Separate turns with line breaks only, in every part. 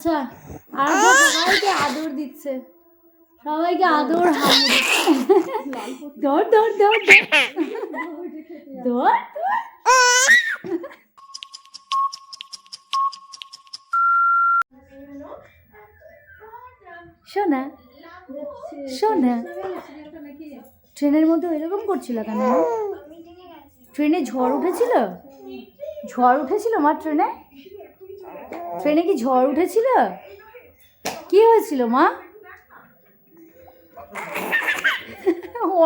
আচ্ছা আর সবাইকে আদর দিচ্ছে, সবাইকে আদর হামু ধর ধর ধর ধর। শোনা শোনা। ট্রেনের মধ্যে এরকম করছিল কেন? ট্রেনে ঝড় উঠেছিল? ঝড় উঠেছিল মা ট্রেনে? ট্রেনে কি ঝড় উঠেছিল? কি হয়েছিল, মা?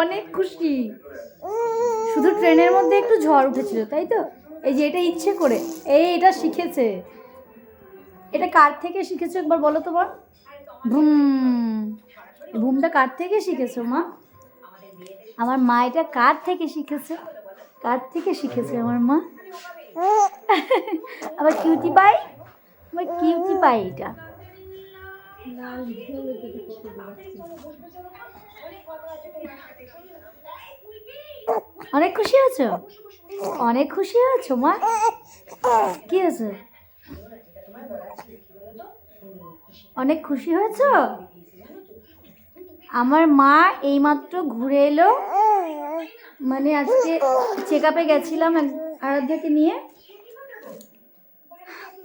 অনেক খুশি। শুধু ট্রেনের মধ্যে একটু ঝড় উঠেছিল, তাই তো? এই যে এটা ইচ্ছে করে, এই এটা শিখেছে। এটা কার থেকে শিখেছো একবার বলো তো, মা? ভুম। ভুমটা কার থেকে শিখেছো, মা? আমার মা এটা কার থেকে শিখেছে? কার থেকে শিখেছে আমার মা? আমার কিউটি পাই? আমার কিউটি পাই এটা অনেক খুশি হয়েছো অনেক খুশি হয়েছো মা? কি হয়েছে? অনেক খুশি হয়েছো? আমার মা এইমাত্র ঘুরে এলো। মানে আজকে চেক আপে গেছিলাম আরাধ্যাকে নিয়ে।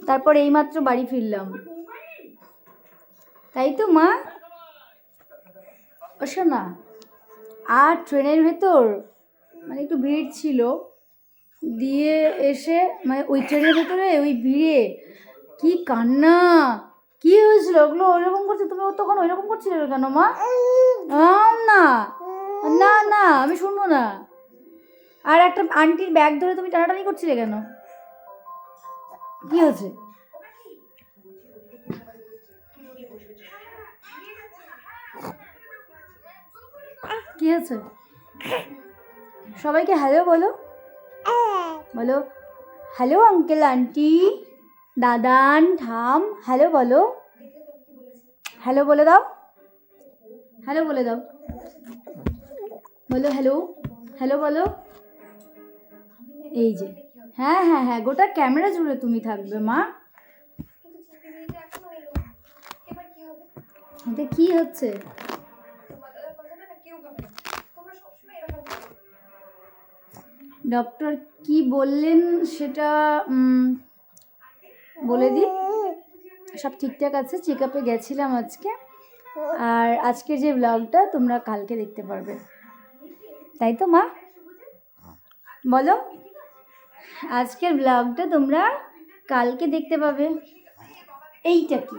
তারপর এইমাত্র বাড়ি ফিরলাম। তাই তো, মা? শোনা আর ট্রেনের ভেতর মানে একটু ভিড় ছিল, দিয়ে এসে মানে ওই ট্রেনের ভেতরে ওই ভিড়ে কি কান্না, কি হয়েছিল? ওগুলো ওইরকম করছে? তুমি ও তখন ওইরকম করছিলে কেন, মা? না না না, আমি শুনব না। আর একটা আন্টির ব্যাগ ধরে তুমি টানাটানি করছিলে কেন? কি হয়েছে কি হয়েছে সবাইকে হ্যালো বলো। বলো হ্যালো আঙ্কেল আন্টি দাদান, ঠাম হ্যালো বলো। হ্যালো বলে দাও। হ্যালো বলে দাও। বলো হ্যালো হ্যালো বলো। এই যে। হ্যাঁ হ্যাঁ হ্যাঁ গোটা ক্যামেরা জুড়ে তুমি থাকবে, মা। এটা কি হচ্ছে? ডক্টর কি বললেন সেটা বলে দিই। সব ঠিকঠাক আছে চেক আপে গেছিলাম আজকে। আর আজকের যে ব্লগটা তোমরা কালকে দেখতে পারবে। তাই তো, মা? বলো। আজকের ব্লগটা তোমরা কালকে দেখতে পাবে। এইটা কি?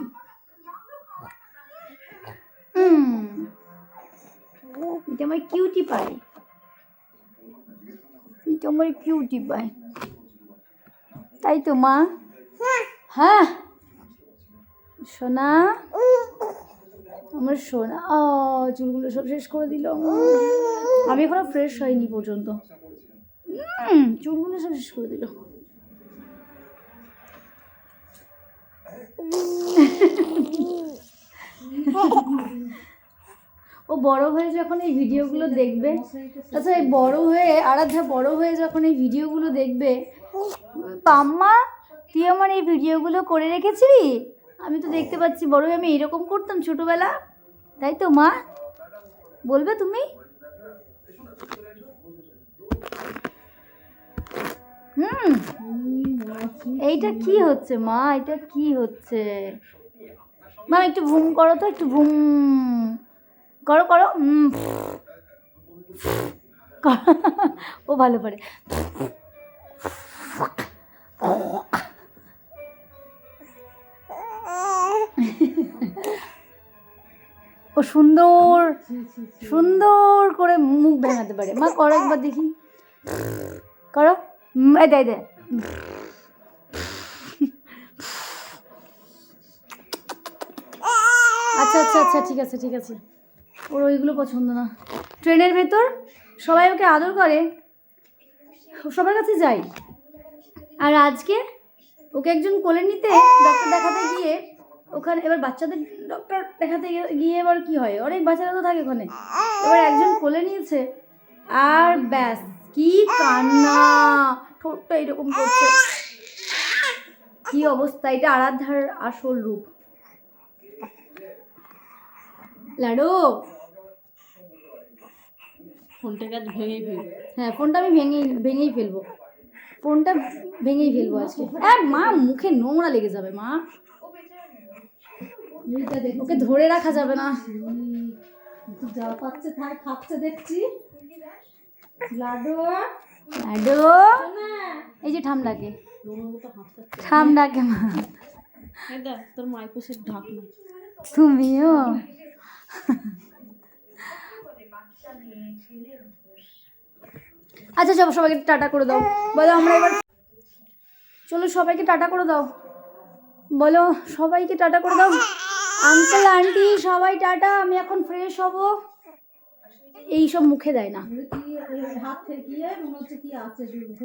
এটা আমার কিউটি পাই এটা আমার কিউটি পাই তাই তো, মা? হ্যাঁ। সোনা? আমার সোনা। ও চুলগুলো সব শেষ করে দিল। আমি এখনও ফ্রেশ হয়নি পর্যন্ত। চুলগুলো সব শেষ করে দিল। ও বড় হয়ে যখন এই ভিডিওগুলো দেখবে আচ্ছা এই বড় হয়ে, আরাধ্যা বড় হয়ে যখন এই ভিডিওগুলো দেখবে পাম্মা তুই আমার এই ভিডিওগুলো করে রেখেছিলি? আমি তো দেখতে পাচ্ছি বড় হয়ে আমি এরকম করতাম ছোটোবেলা। তাই তো, মা? বলবে তুমি? হুম। এইটা কি হচ্ছে, মা? এটা কি হচ্ছে? মা, একটু ভুম করো তো, একটু ভুম। করো করো। ও ভালো পারে ও সুন্দর সুন্দর করে মুখ ভেঙাতে পারে। মা, করো একবার দেখি। করো। এই দে আচ্ছা আচ্ছা আচ্ছা ঠিক আছে ঠিক আছে। ওর ওইগুলো পছন্দ না। ট্রেনের ভেতর সবাই ওকে আদর করে। সবার কাছে যাই। আর আজকে ওকে একজন কোলে নিতে ডক্টর দেখাতে গিয়ে ওখানে এবার বাচ্চাদের ডক্টর দেখাতে গিয়ে এবার কি হয়? অনেক বাচ্চারা তো থাকে ওখানে। এবার একজন কোলে নিয়েছে। আর ব্যাস। কি কান্না? ঠোঁটটা এরকম করছে। কি অবস্থা? এটা আরাধ্যার আসল রূপ। লাডু
ফোনটাকে আজ ভেঙেই ফেলবে।
হ্যাঁ ফোনটা আমি ভেঙেই ভেঙেই ফেলব। ফোনটা ভেঙেই ফেলব আজকে। হ্যাঁ মা মুখে নোংরা লেগে যাবে মা। ওকে ধরে রাখা যাবে না।
যা পাচ্ছে তাই খাচ্ছে দেখছি। লাডু
লাডু এই যে ঠামডাকে ঠামডাকে মা।
তোর মাইকোসের ঢাকনা
তুমিও? আচ্ছা চলো সবাইকে টাটা করে দাও। বলো আমরা এবার চলো সবাইকে টাটা করে দাও। বলো সবাইকে টাটা করে দাও। আঙ্কেল আন্টি সবাই টাটা। আমি এখন ফ্রেশ হব। এই সব মুখে দেয় না।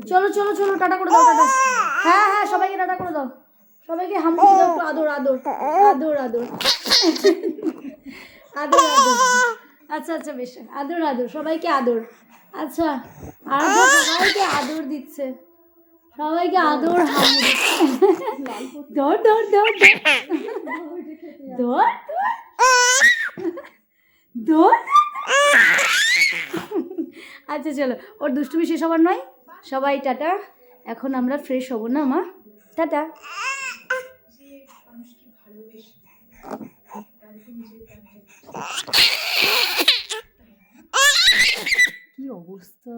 চলো চলো চলো, টাটা করে দাও, টাটা। হ্যাঁ হ্যাঁ সবাইকে টাটা করে দাও। সবাইকে হামুকে দাও আদর আদর আদর আদর। আদর আদর। আচ্ছা আচ্ছা বেশ। আদর আদর, সবাইকে আদর। আচ্ছা আর সবাইকে আদর দিচ্ছে। সবাইকে আদর, হামু ধর ধর। ধর ধর। ধর ধর। আচ্ছা চলো। ওর দুষ্টুমি শেষ হবার নয়। সবাই টাটা। এখন আমরা ফ্রেশ হব না মা? টাটা। কি অবস্থা?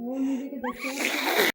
ও নিজেকে দেখতে